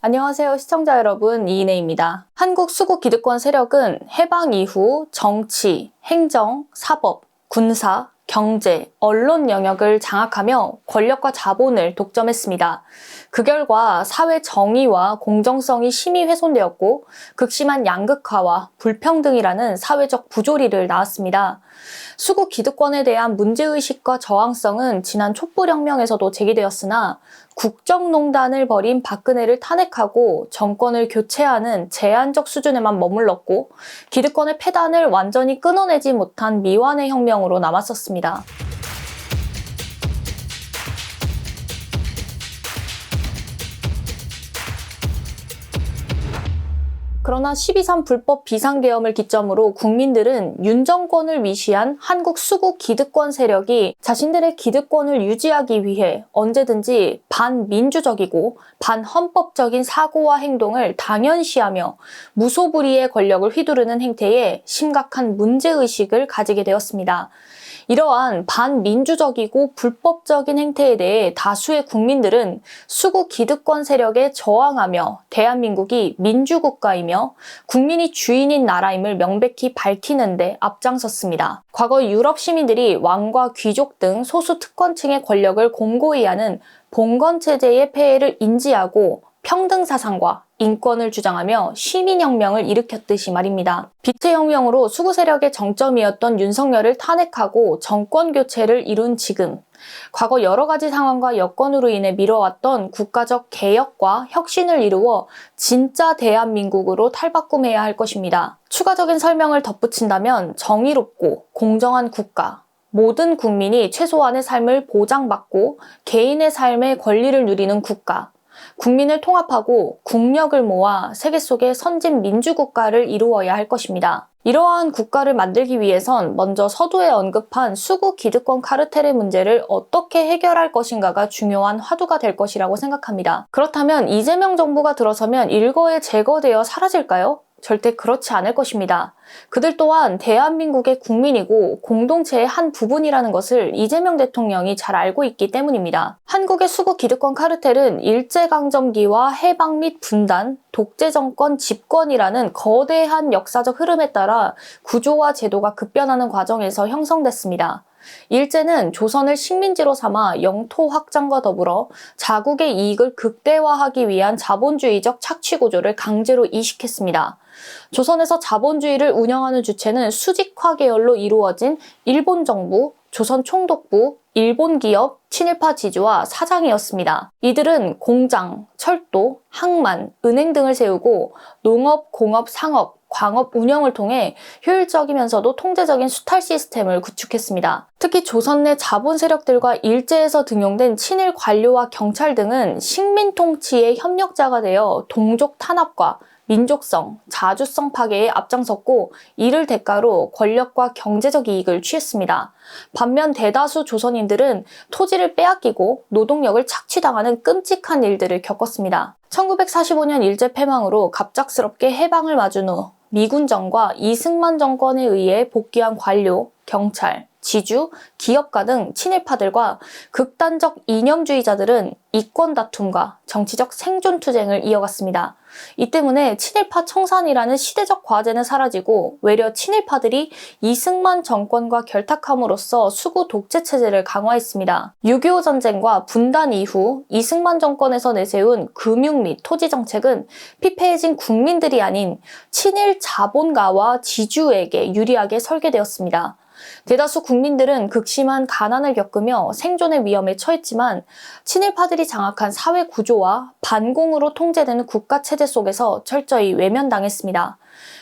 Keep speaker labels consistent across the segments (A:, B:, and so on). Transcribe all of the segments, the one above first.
A: 안녕하세요 시청자 여러분 이인혜입니다. 한국 수국 기득권 세력은 해방 이후 정치, 행정, 사법, 군사, 경제, 언론 영역을 장악하며 권력과 자본을 독점했습니다. 그 결과 사회 정의와 공정성이 심히 훼손되었고 극심한 양극화와 불평등이라는 사회적 부조리를 낳았습니다. 수국 기득권에 대한 문제의식과 저항성은 지난 촛불혁명에서도 제기되었으나 국정농단을 벌인 박근혜를 탄핵하고 정권을 교체하는 제한적 수준에만 머물렀고 기득권의 폐단을 완전히 끊어내지 못한 미완의 혁명으로 남았었습니다. 그러나 12.3 불법 비상계엄을 기점으로 국민들은 윤 정권을 위시한 한국 수국 기득권 세력이 자신들의 기득권을 유지하기 위해 언제든지 반민주적이고 반헌법적인 사고와 행동을 당연시하며 무소불위의 권력을 휘두르는 행태에 심각한 문제의식을 가지게 되었습니다. 이러한 반민주적이고 불법적인 행태에 대해 다수의 국민들은 수국 기득권 세력에 저항하며 대한민국이 민주국가이며 국민이 주인인 나라임을 명백히 밝히는데 앞장섰습니다. 과거 유럽 시민들이 왕과 귀족 등 소수 특권층의 권력을 공고히 하는 봉건 체제의 폐해를 인지하고 평등 사상과 인권을 주장하며 시민혁명을 일으켰듯이 말입니다. 빛의 혁명으로 수구 세력의 정점이었던 윤석열을 탄핵하고 정권 교체를 이룬 지금, 과거 여러 가지 상황과 여건으로 인해 미뤄왔던 국가적 개혁과 혁신을 이루어 진짜 대한민국으로 탈바꿈해야 할 것입니다. 추가적인 설명을 덧붙인다면 정의롭고 공정한 국가, 모든 국민이 최소한의 삶을 보장받고 개인의 삶의 권리를 누리는 국가, 국민을 통합하고 국력을 모아 세계 속의 선진 민주국가를 이루어야 할 것입니다. 이러한 국가를 만들기 위해선 먼저 서두에 언급한 수구 기득권 카르텔의 문제를 어떻게 해결할 것인가가 중요한 화두가 될 것이라고 생각합니다. 그렇다면 이재명 정부가 들어서면 일거에 제거되어 사라질까요? 절대 그렇지 않을 것입니다. 그들 또한 대한민국의 국민이고 공동체의 한 부분이라는 것을 이재명 대통령이 잘 알고 있기 때문입니다. 한국의 수구 기득권 카르텔은 일제강점기와 해방 및 분단, 독재 정권 집권이라는 거대한 역사적 흐름에 따라 구조와 제도가 급변하는 과정에서 형성됐습니다. 일제는 조선을 식민지로 삼아 영토 확장과 더불어 자국의 이익을 극대화하기 위한 자본주의적 착취 구조를 강제로 이식했습니다. 조선에서 자본주의를 운영하는 주체는 수직화 계열로 이루어진 일본 정부, 조선 총독부, 일본 기업, 친일파 지주와 사장이었습니다. 이들은 공장, 철도, 항만, 은행 등을 세우고 농업, 공업, 상업, 광업 운영을 통해 효율적이면서도 통제적인 수탈 시스템을 구축했습니다. 특히 조선 내 자본 세력들과 일제에서 등용된 친일 관료와 경찰 등은 식민 통치의 협력자가 되어 동족 탄압과 민족성, 자주성 파괴에 앞장섰고 이를 대가로 권력과 경제적 이익을 취했습니다. 반면 대다수 조선인들은 토지를 빼앗기고 노동력을 착취당하는 끔찍한 일들을 겪었습니다. 1945년 일제 패망으로 갑작스럽게 해방을 맞은 후 미군정과 이승만 정권에 의해 복귀한 관료, 경찰, 지주, 기업가 등 친일파들과 극단적 이념주의자들은 이권 다툼과 정치적 생존 투쟁을 이어갔습니다. 이 때문에 친일파 청산이라는 시대적 과제는 사라지고 외려 친일파들이 이승만 정권과 결탁함으로써 수구 독재 체제를 강화했습니다. 6.25 전쟁과 분단 이후 이승만 정권에서 내세운 금융 및 토지 정책은 피폐해진 국민들이 아닌 친일 자본가와 지주에게 유리하게 설계되었습니다. 대다수 국민들은 극심한 가난을 겪으며 생존의 위험에 처했지만 친일파들이 장악한 사회 구조와 반공으로 통제되는 국가 체제 속에서 철저히 외면당했습니다.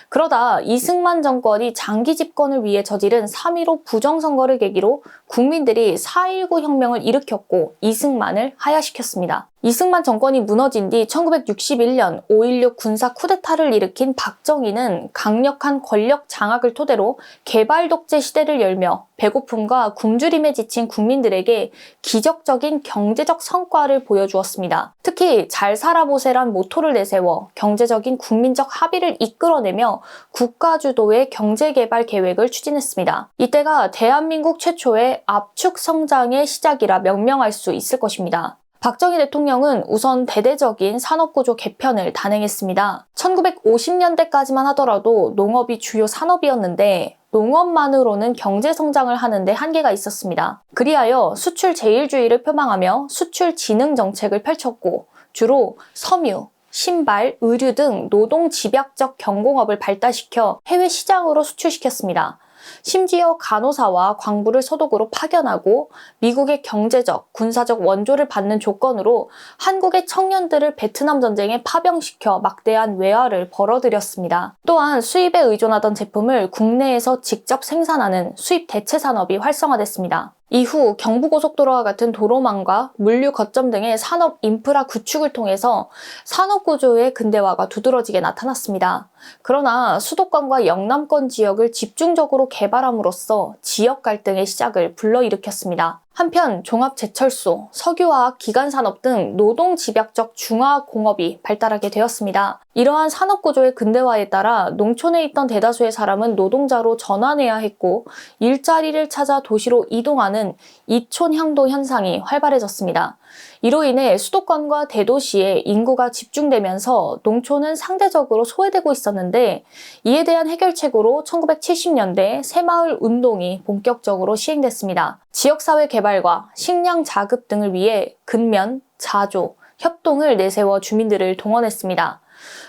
A: 그러다 이승만 정권이 장기 집권을 위해 저지른 3.15 부정선거를 계기로 국민들이 4.19 혁명을 일으켰고 이승만을 하야시켰습니다. 이승만 정권이 무너진 뒤 1961년 5.16 군사 쿠데타를 일으킨 박정희는 강력한 권력 장악을 토대로 개발 독재 시대를 열며 배고픔과 굶주림에 지친 국민들에게 기적적인 경제적 성과를 보여주었습니다. 특히 잘 살아보세란 모토를 내세워 경제적인 국민적 합의를 이끌어내며 국가 주도의 경제 개발 계획을 추진했습니다. 이때가 대한민국 최초의 압축 성장의 시작이라 명명할 수 있을 것입니다. 박정희 대통령은 우선 대대적인 산업구조 개편을 단행했습니다. 1950년대까지만 하더라도 농업이 주요 산업이었는데 농업만으로는 경제 성장을 하는데 한계가 있었습니다. 그리하여 수출 제일주의를 표방하며 수출 진흥 정책을 펼쳤고 주로 섬유, 신발, 의류 등 노동 집약적 경공업을 발달시켜 해외 시장으로 수출시켰습니다. 심지어 간호사와 광부를 소독으로 파견하고 미국의 경제적, 군사적 원조를 받는 조건으로 한국의 청년들을 베트남 전쟁에 파병시켜 막대한 외화를 벌어들였습니다. 또한 수입에 의존하던 제품을 국내에서 직접 생산하는 수입 대체 산업이 활성화됐습니다. 이후 경부고속도로와 같은 도로망과 물류 거점 등의 산업 인프라 구축을 통해서 산업 구조의 근대화가 두드러지게 나타났습니다. 그러나 수도권과 영남권 지역을 집중적으로 개발함으로써 지역 갈등의 시작을 불러일으켰습니다. 한편 종합제철소, 석유화학 기간산업 등 노동 집약적 중화 공업이 발달하게 되었습니다. 이러한 산업 구조의 근대화에 따라 농촌에 있던 대다수의 사람은 노동자로 전환해야 했고 일자리를 찾아 도시로 이동하는 이촌향도 현상이 활발해졌습니다. 이로 인해 수도권과 대도시에 인구가 집중되면서 농촌은 상대적으로 소외되고 있었는데 이에 대한 해결책으로 1970년대 새마을 운동이 본격적으로 시행됐습니다. 지역사회 개발과 식량 자급 등을 위해 근면, 자조, 협동을 내세워 주민들을 동원했습니다.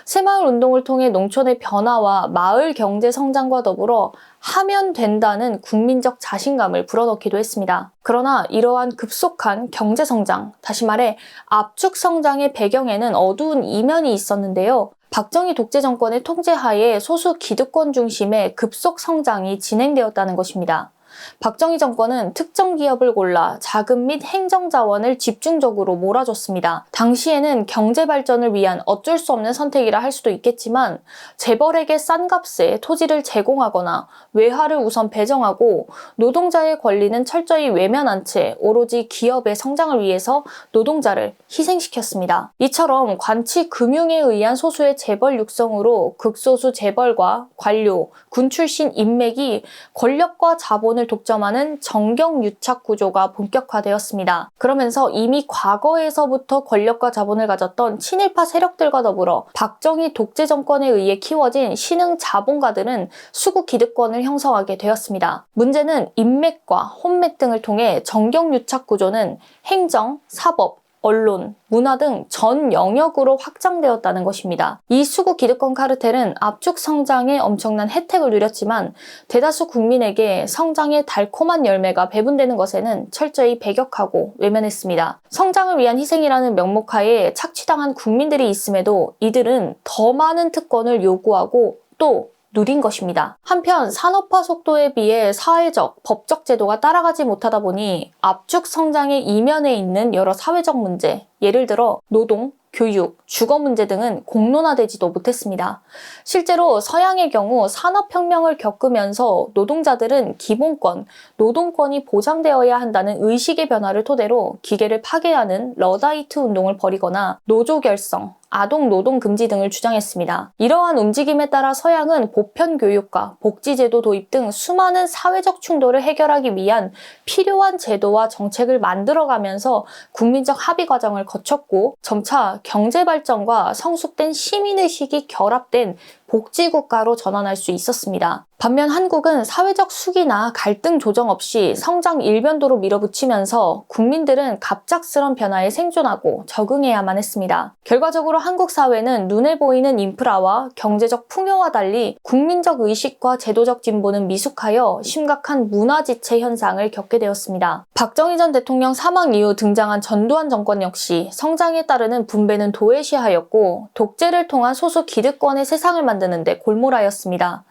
A: 새마을 운동을 통해 농촌의 변화와 마을 경제 성장과 더불어 하면 된다는 국민적 자신감을 불어넣기도 했습니다. 그러나 이러한 급속한 경제 성장, 다시 말해 압축 성장의 배경에는 어두운 이면이 있었는데요. 박정희 독재 정권의 통제 하에 소수 기득권 중심의 급속 성장이 진행되었다는 것입니다. 박정희 정권은 특정 기업을 골라 자금 및 행정 자원을 집중적으로 몰아줬습니다. 당시에는 경제 발전을 위한 어쩔 수 없는 선택이라 할 수도 있겠지만 재벌에게 싼 값에 토지를 제공하거나 외화를 우선 배정하고 노동자의 권리는 철저히 외면한 채 오로지 기업의 성장을 위해서 노동자를 희생시켰습니다. 이처럼 관치 금융에 의한 소수의 재벌 육성으로 극소수 재벌과 관료, 군 출신 인맥이 권력과 자본을 독점하는 정경 유착 구조가 본격화되었습니다. 그러면서 이미 과거에서부터 권력과 자본을 가졌던 친일파 세력들과 더불어 박정희 독재 정권에 의해 키워진 신흥 자본가들은 수구 기득권을 형성하게 되었습니다. 문제는 인맥과 혼맥 등을 통해 정경 유착 구조는 행정, 사법, 언론, 문화 등 전 영역으로 확장되었다는 것입니다. 이 수구 기득권 카르텔은 압축 성장에 엄청난 혜택을 누렸지만 대다수 국민에게 성장의 달콤한 열매가 배분되는 것에는 철저히 배격하고 외면했습니다. 성장을 위한 희생이라는 명목하에 착취당한 국민들이 있음에도 이들은 더 많은 특권을 요구하고 또 누린 것입니다. 한편 산업화 속도에 비해 사회적, 법적 제도가 따라가지 못하다 보니 압축 성장의 이면에 있는 여러 사회적 문제, 예를 들어 노동, 교육, 주거 문제 등은 공론화되지도 못했습니다. 실제로 서양의 경우 산업혁명을 겪으면서 노동자들은 기본권, 노동권이 보장되어야 한다는 의식의 변화를 토대로 기계를 파괴하는 러다이트 운동을 벌이거나 노조 결성, 아동 노동 금지 등을 주장했습니다. 이러한 움직임에 따라 서양은 보편 교육과 복지 제도 도입 등 수많은 사회적 충돌을 해결하기 위한 필요한 제도와 정책을 만들어가면서 국민적 합의 과정을 거쳤고 점차 경제 발전과 성숙된 시민의식이 결합된 복지국가로 전환할 수 있었습니다. 반면 한국은 사회적 숙이나 갈등 조정 없이 성장 일변도로 밀어붙이면서 국민들은 갑작스런 변화에 생존하고 적응해야만 했습니다. 결과적으로 한국 사회는 눈에 보이는 인프라와 경제적 풍요와 달리 국민적 의식과 제도적 진보는 미숙하여 심각한 문화지체 현상을 겪게 되었습니다. 박정희 전 대통령 사망 이후 등장한 전두환 정권 역시 성장에 따르는 분배는 도외시하였고 독재를 통한 소수 기득권의 세상을 만 드는데 골몰하였습니다.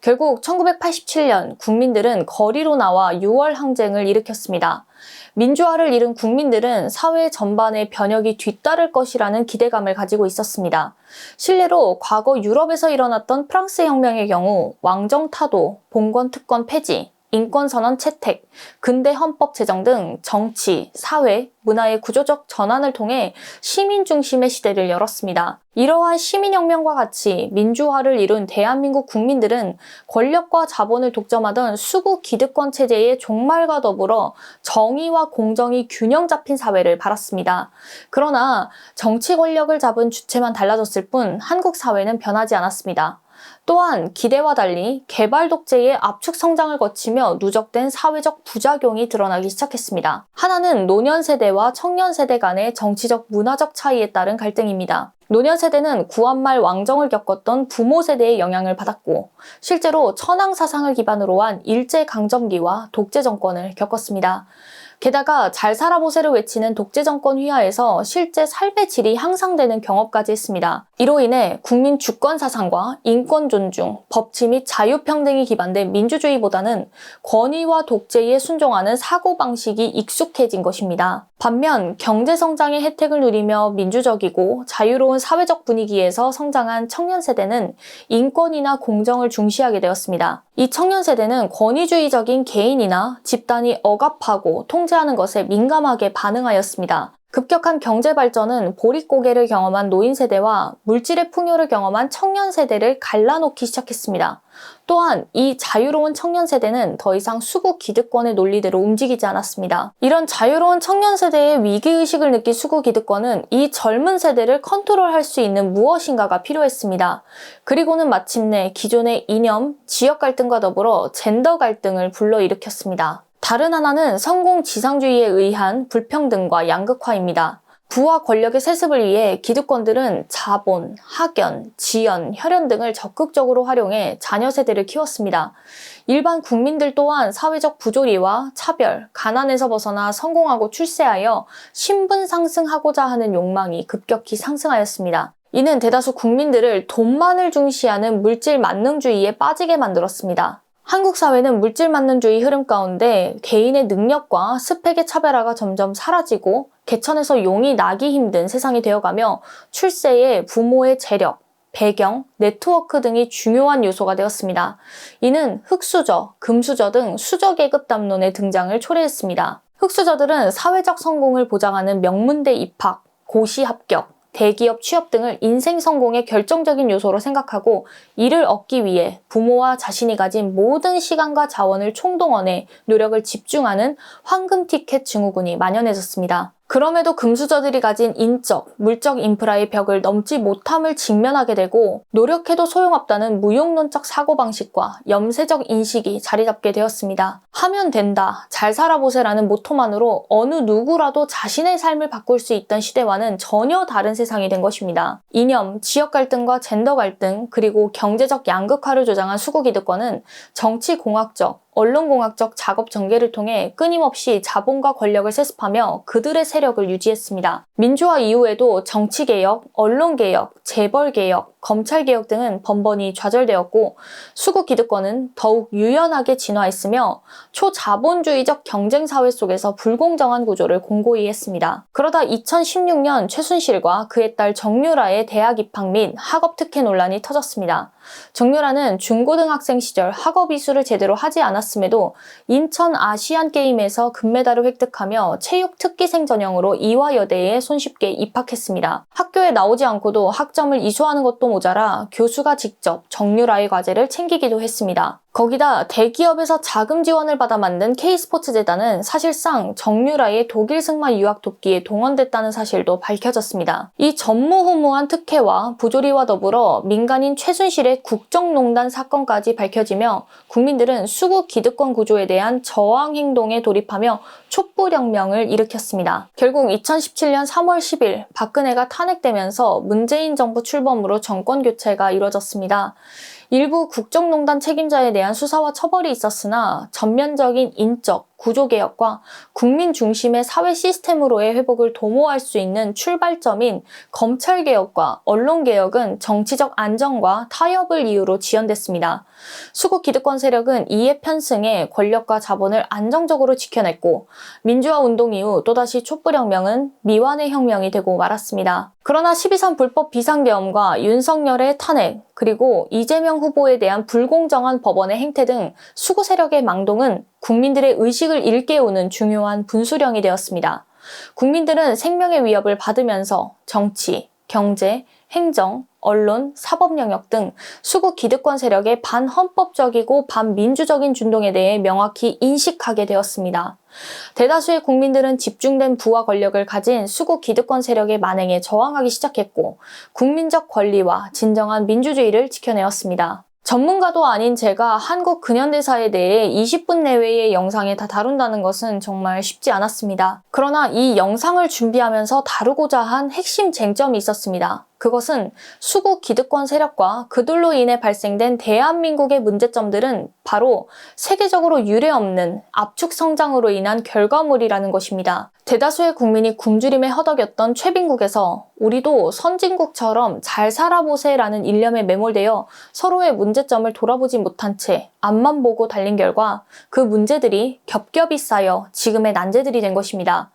A: 결국 1987년 국민들은 거리로 나와 6월 항쟁을 일으켰습니다. 민주화를 잃은 국민들은 사회 전반의 변혁이 뒤따를 것이라는 기대감을 가지고 있었습니다. 실례로 과거 유럽에서 일어났던 프랑스 혁명의 경우 왕정 타도, 봉건 특권 폐지, 인권선언 채택, 근대 헌법 제정 등 정치, 사회, 문화의 구조적 전환을 통해 시민 중심의 시대를 열었습니다. 이러한 시민혁명과 같이 민주화를 이룬 대한민국 국민들은 권력과 자본을 독점하던 수구 기득권 체제의 종말과 더불어 정의와 공정이 균형 잡힌 사회를 바랐습니다. 그러나 정치 권력을 잡은 주체만 달라졌을 뿐 한국 사회는 변하지 않았습니다. 또한 기대와 달리 개발 독재의 압축 성장을 거치며 누적된 사회적 부작용이 드러나기 시작했습니다. 하나는 노년 세대와 청년 세대 간의 정치적 문화적 차이에 따른 갈등입니다. 노년 세대는 구한말 왕정을 겪었던 부모 세대의 영향을 받았고 실제로 천황 사상을 기반으로 한 일제 강점기와 독재 정권을 겪었습니다. 게다가 잘 살아보세를 외치는 독재 정권 휘하에서 실제 삶의 질이 향상되는 경험까지 했습니다. 이로 인해 국민 주권 사상과 인권 존중, 법치 및 자유평등이 기반된 민주주의보다는 권위와 독재에 순종하는 사고방식이 익숙해진 것입니다. 반면 경제 성장의 혜택을 누리며 민주적이고 자유로운 사회적 분위기에서 성장한 청년 세대는 인권이나 공정을 중시하게 되었습니다. 이 청년 세대는 권위주의적인 개인이나 집단이 억압하고 통 제하는 것에 민감하게 반응하였습니다. 급격한 경제 발전은 보릿고개를 경험한 노인 세대와 물질의 풍요를 경험한 청년 세대를 갈라놓기 시작했습니다. 또한 이 자유로운 청년 세대는 더 이상 수구 기득권의 논리대로 움직이지 않았습니다. 이런 자유로운 청년 세대의 위기의식을 느낀 수구 기득권은 이 젊은 세대를 컨트롤할 수 있는 무엇인가가 필요했습니다. 그리고는 마침내 기존의 이념, 지역 갈등과 더불어 젠더 갈등을 불러일으켰습니다. 다른 하나는 성공 지상주의에 의한 불평등과 양극화입니다. 부와 권력의 세습을 위해 기득권들은 자본, 학연, 지연, 혈연 등을 적극적으로 활용해 자녀 세대를 키웠습니다. 일반 국민들 또한 사회적 부조리와 차별, 가난에서 벗어나 성공하고 출세하여 신분 상승하고자 하는 욕망이 급격히 상승하였습니다. 이는 대다수 국민들을 돈만을 중시하는 물질 만능주의에 빠지게 만들었습니다. 한국 사회는 물질 만능주의 흐름 가운데 개인의 능력과 스펙의 차별화가 점점 사라지고 개천에서 용이 나기 힘든 세상이 되어가며 출세에 부모의 재력, 배경, 네트워크 등이 중요한 요소가 되었습니다. 이는 흑수저, 금수저 등 수저 계급 담론의 등장을 초래했습니다. 흑수저들은 사회적 성공을 보장하는 명문대 입학, 고시 합격, 대기업 취업 등을 인생 성공의 결정적인 요소로 생각하고 이를 얻기 위해 부모와 자신이 가진 모든 시간과 자원을 총동원해 노력을 집중하는 황금 티켓 증후군이 만연해졌습니다. 그럼에도 금수저들이 가진 인적, 물적 인프라의 벽을 넘지 못함을 직면하게 되고 노력해도 소용없다는 무용론적 사고방식과 염세적 인식이 자리 잡게 되었습니다. 하면 된다, 잘 살아보세라는 모토만으로 어느 누구라도 자신의 삶을 바꿀 수 있던 시대와는 전혀 다른 세상이 된 것입니다. 이념, 지역 갈등과 젠더 갈등, 그리고 경제적 양극화를 조장한 수구 기득권은 정치 공학적, 언론공학적 작업 전개를 통해 끊임없이 자본과 권력을 세습하며 그들의 세력을 유지했습니다. 민주화 이후에도 정치개혁, 언론개혁, 재벌개혁, 검찰개혁 등은 번번이 좌절되었고 수구 기득권은 더욱 유연하게 진화했으며 초자본주의적 경쟁사회 속에서 불공정한 구조를 공고히 했습니다. 그러다 2016년 최순실과 그의 딸 정유라의 대학 입학 및 학업 특혜 논란이 터졌습니다. 정유라는 중고등학생 시절 학업 이수를 제대로 하지 않았음에도 인천 아시안 게임에서 금메달을 획득하며 체육 특기생 전형으로 이화여대에 손쉽게 입학했습니다. 학교에 나오지 않고도 학점을 이수하는 것도 모자라 교수가 직접 정유라의 과제를 챙기기도 했습니다. 거기다 대기업에서 자금 지원을 받아 만든 K스포츠 재단은 사실상 정유라의 독일 승마 유학 돕기에 동원됐다는 사실도 밝혀졌습니다. 이 전무후무한 특혜와 부조리와 더불어 민간인 최순실의 국정농단 사건까지 밝혀지며 국민들은 수구 기득권 구조에 대한 저항 행동에 돌입하며 촛불혁명을 일으켰습니다. 결국 2017년 3월 10일 박근혜가 탄핵되면서 문재인 정부 출범으로 정권 교체가 이뤄졌습니다. 일부 국정농단 책임자에 대한 수사와 처벌이 있었으나 전면적인 인적, 구조개혁과 국민 중심의 사회 시스템으로의 회복을 도모할 수 있는 출발점인 검찰개혁과 언론개혁은 정치적 안정과 타협을 이유로 지연됐습니다. 수구 기득권 세력은 이에 편승해 권력과 자본을 안정적으로 지켜냈고 민주화 운동 이후 또다시 촛불혁명은 미완의 혁명이 되고 말았습니다. 그러나 12.3 불법 비상계엄과 윤석열의 탄핵, 그리고 이재명 후보에 대한 불공정한 법원의 행태 등 수구 세력의 망동은 국민들의 의식을 일깨우는 중요한 분수령이 되었습니다. 국민들은 생명의 위협을 받으면서 정치, 경제, 행정, 언론, 사법 영역 등 수구 기득권 세력의 반헌법적이고 반민주적인 준동에 대해 명확히 인식하게 되었습니다. 대다수의 국민들은 집중된 부와 권력을 가진 수구 기득권 세력의 만행에 저항하기 시작했고 국민적 권리와 진정한 민주주의를 지켜내었습니다. 전문가도 아닌 제가 한국 근현대사에 대해 20분 내외의 영상에 다 다룬다는 것은 정말 쉽지 않았습니다. 그러나 이 영상을 준비하면서 다루고자 한 핵심 쟁점이 있었습니다. 그것은 수구 기득권 세력과 그들로 인해 발생된 대한민국의 문제점들은 바로 세계적으로 유례없는 압축 성장으로 인한 결과물이라는 것입니다. 대다수의 국민이 굶주림에 허덕였던 최빈국에서 우리도 선진국처럼 잘 살아보세라는 일념에 매몰되어 서로의 문제점을 돌아보지 못한 채 앞만 보고 달린 결과 그 문제들이 겹겹이 쌓여 지금의 난제들이 된 것입니다.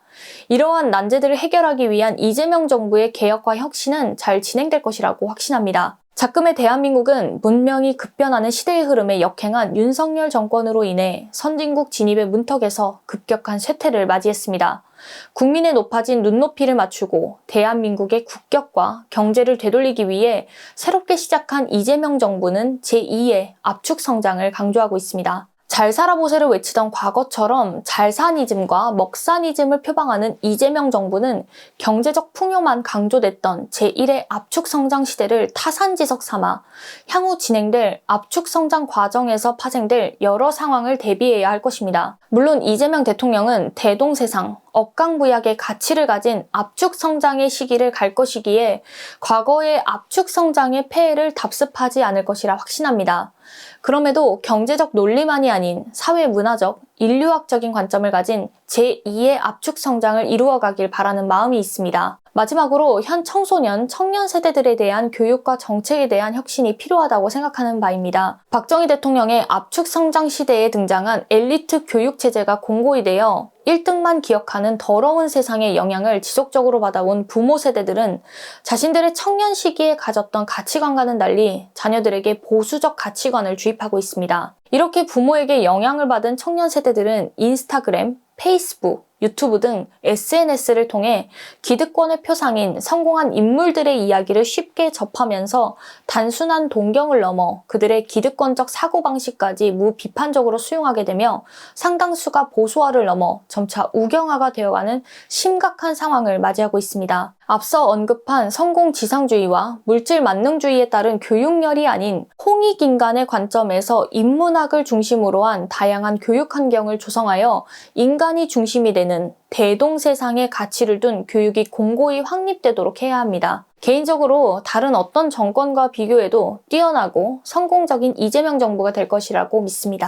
A: 이러한 난제들을 해결하기 위한 이재명 정부의 개혁과 혁신은 잘 진행될 것이라고 확신합니다. 작금의 대한민국은 문명이 급변하는 시대의 흐름에 역행한 윤석열 정권으로 인해 선진국 진입의 문턱에서 급격한 쇠퇴를 맞이했습니다. 국민의 높아진 눈높이를 맞추고 대한민국의 국격과 경제를 되돌리기 위해 새롭게 시작한 이재명 정부는 제2의 압축 성장을 강조하고 있습니다. 잘 살아보세를 외치던 과거처럼 잘사니즘과 먹사니즘을 표방하는 이재명 정부는 경제적 풍요만 강조됐던 제1의 압축 성장 시대를 타산지석 삼아 향후 진행될 압축 성장 과정에서 파생될 여러 상황을 대비해야 할 것입니다. 물론 이재명 대통령은 대동세상, 억강부약의 가치를 가진 압축 성장의 시기를 갈 것이기에 과거의 압축 성장의 폐해를 답습하지 않을 것이라 확신합니다. 그럼에도 경제적 논리만이 아닌 사회 문화적, 인류학적인 관점을 가진 제2의 압축 성장을 이루어가길 바라는 마음이 있습니다. 마지막으로 현 청소년, 청년 세대들에 대한 교육과 정책에 대한 혁신이 필요하다고 생각하는 바입니다. 박정희 대통령의 압축 성장 시대에 등장한 엘리트 교육 체제가 공고히 되어 1등만 기억하는 더러운 세상의 영향을 지속적으로 받아온 부모 세대들은 자신들의 청년 시기에 가졌던 가치관과는 달리 자녀들에게 보수적 가치관을 주입하고 있습니다. 이렇게 부모에게 영향을 받은 청년 세대들은 인스타그램, 페이스북, 유튜브 등 SNS를 통해 기득권의 표상인 성공한 인물들의 이야기를 쉽게 접하면서 단순한 동경을 넘어 그들의 기득권적 사고방식까지 무비판적으로 수용하게 되며 상당수가 보수화를 넘어 점차 우경화가 되어가는 심각한 상황을 맞이하고 있습니다. 앞서 언급한 성공지상주의와 물질 만능주의에 따른 교육열이 아닌 홍익인간의 관점에서 인문학을 중심으로 한 다양한 교육 환경을 조성하여 인간이 중심이 되는 대동세상의 가치를 둔 교육이 공고히 확립되도록 해야 합니다. 개인적으로 다른 어떤 정권과 비교해도 뛰어나고 성공적인 이재명 정부가 될 것이라고 믿습니다.